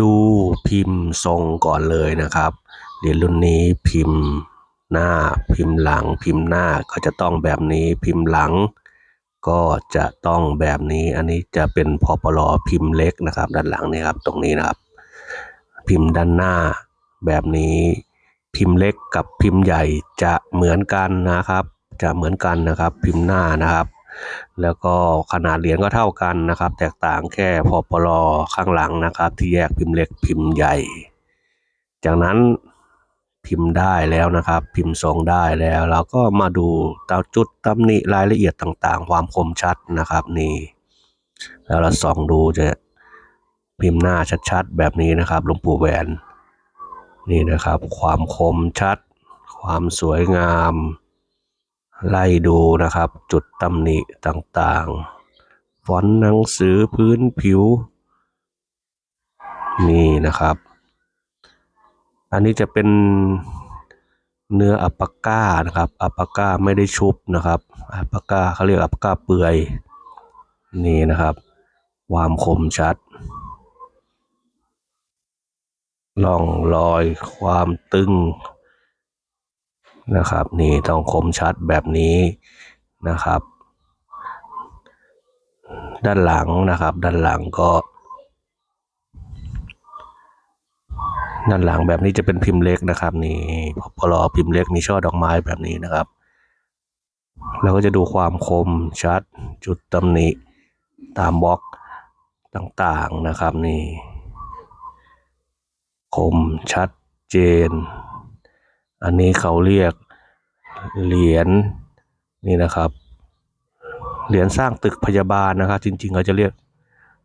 ดูพิมพ์ทรงก่อนเลยนะครับเหรียญรุ่นนี้พิมพ์หน้าพิมพ์หลังพิมพ์หน้าก็จะต้องแบบนี้พิมพ์หลัง ก็จะต้องแบบนี้อันนี้จะเป็นพอปลอพิมพ์เล็กนะครับ ด้านหลังนี่ครับตรงนี้นะครับ พิมพ์ด้านหน้าแบบนี้ พิมพ์เล็กกับพิมพ์ใหญ่จะเหมือนกันนะครับ จะเหมือนกันนะครับ พิมพ์หน้านะครับ แล้วก็ขนาดเหรียญก็เท่ากันนะครับ แตกต่างแค่พอปลอข้างหลังนะครับ ที่แยกพิมพ์เล็กพิมพ์ใหญ่ จากนั้นพิมพ์ได้แล้วนะครับ พิมพ์ทรงได้แล้ว เราก็มาดูตาจุดตำหนิรายละเอียดต่างๆ ความคมชัดนะครับนี่ แล้วเราส่องดูจะพิมพ์หน้าชัดๆ แบบนี้นะครับหลวงปู่แหวนนี่นะครับ ความคมชัด ความสวยงาม ไล่ดูนะครับ จุดตำหนิต่างๆ ฟอนต์หนังสือพื้นผิว นี่นะครับ อันนี้จะเป็นเนื้ออัปปาก้านะครับอัปปาก้าไม่ได้ชุบนะครับอัปปาก้าเขาเรียกอัปปาก้าเปื่อย นี่นะครับ ความคมชัดร่องรอยความตึง นะครับ นี่ต้องคมชัดแบบนี้นะครับ ด้านหลังนะครับ ด้านหลังก็ ด้านหลังแบบนี้จะเป็นพิมพ์เล็กนะครับ นี่พอรอพิมพ์เล็กมีช่อดอกไม้แบบนี้นะครับเราก็จะดูความคมชัดจุดตำหนิตามบล็อกต่างๆนะครับนี่ คมชัดเจน อันนี้เขาเรียกเหรียญนี่นะครับ เหรียญสร้างตึกพยาบาลนะครับ จริงๆเขาจะเรียก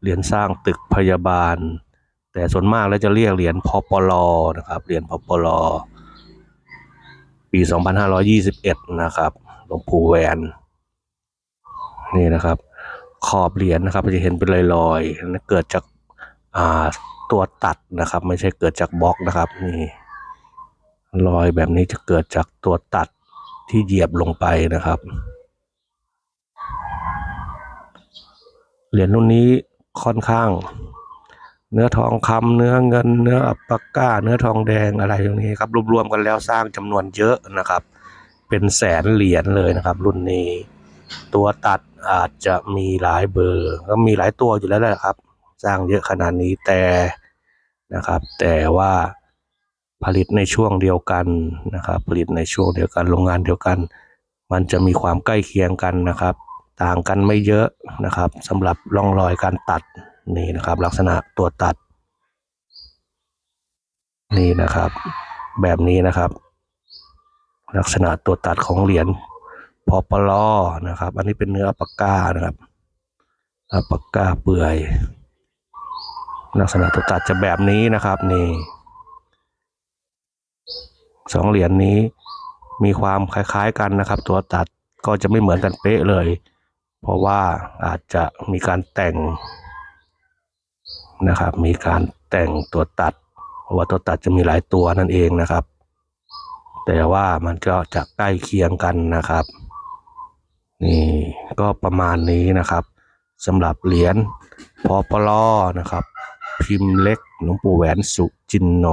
เหรียญสร้างตึกพยาบาล แต่ส่วนมากแล้วจะเรียกเหรียญพปลนะครับเหรียญพปลปี 2521 นะครับหลวงปู่แหวนนี่นะครับ ขอบเหรียญนะครับจะเห็นเป็นลอยๆนั่เกิดจากาตัวตัดนะครับ ไม่ใช่เกิดจากบล็อกนะครับนี่ รอยแบบนี้จะเกิดจากตัวตัดที่เหยียบลงไปนะครับ เหรียญรุ่นนี้ค่อนข้าง เนื้อทองคำเนื้อเงิน เนื้ออัปปาก้า เนื้อทองแดงอะไรตรงนี้ครับ รวมๆกันแล้วสร้างจำนวนเยอะนะครับ เป็นแสนเหรียญเลยนะครับ รุ่นนี้ ตัวตัดอาจจะมีหลายเบอร์ ก็มีหลายตัวอยู่แล้วแหละครับ สร้างเยอะขนาดนี้แต่นะครับ แต่ว่า ผลิตในช่วงเดียวกันนะครับ ผลิตในช่วงเดียวกันโรงงานเดียวกัน มันจะมีความใกล้เคียงกันนะครับ ต่างกันไม่เยอะนะครับสำหรับร่องรอยการตัดนี่นะครับ ลักษณะตัวตัด นี่นะครับ แบบนี้นะครับ ลักษณะตัวตัดของเหรียญพอปลอนะครับ อันนี้เป็นเนื้ออปาก้านะครับอปาก้าเปื่อย ลักษณะตัวตัดจะแบบนี้นะครับนี่ สองเหรียญนี้มีความคล้ายๆกันนะครับ ตัวตัดก็จะไม่เหมือนกันเป๊ะเลย เพราะว่าอาจจะมีการแต่งนะครับ มีการแต่งตัวตัดเพราะว่าตัวตัดจะมีหลายตัวนั่นเองนะครับ แต่ว่ามันก็จะใกล้เคียงกันนะครับนี่ก็ประมาณนี้นะครับสำหรับเหรียญพอปลอนะครับ พิมพ์เล็กหลวงปู่แหวนสุจินโน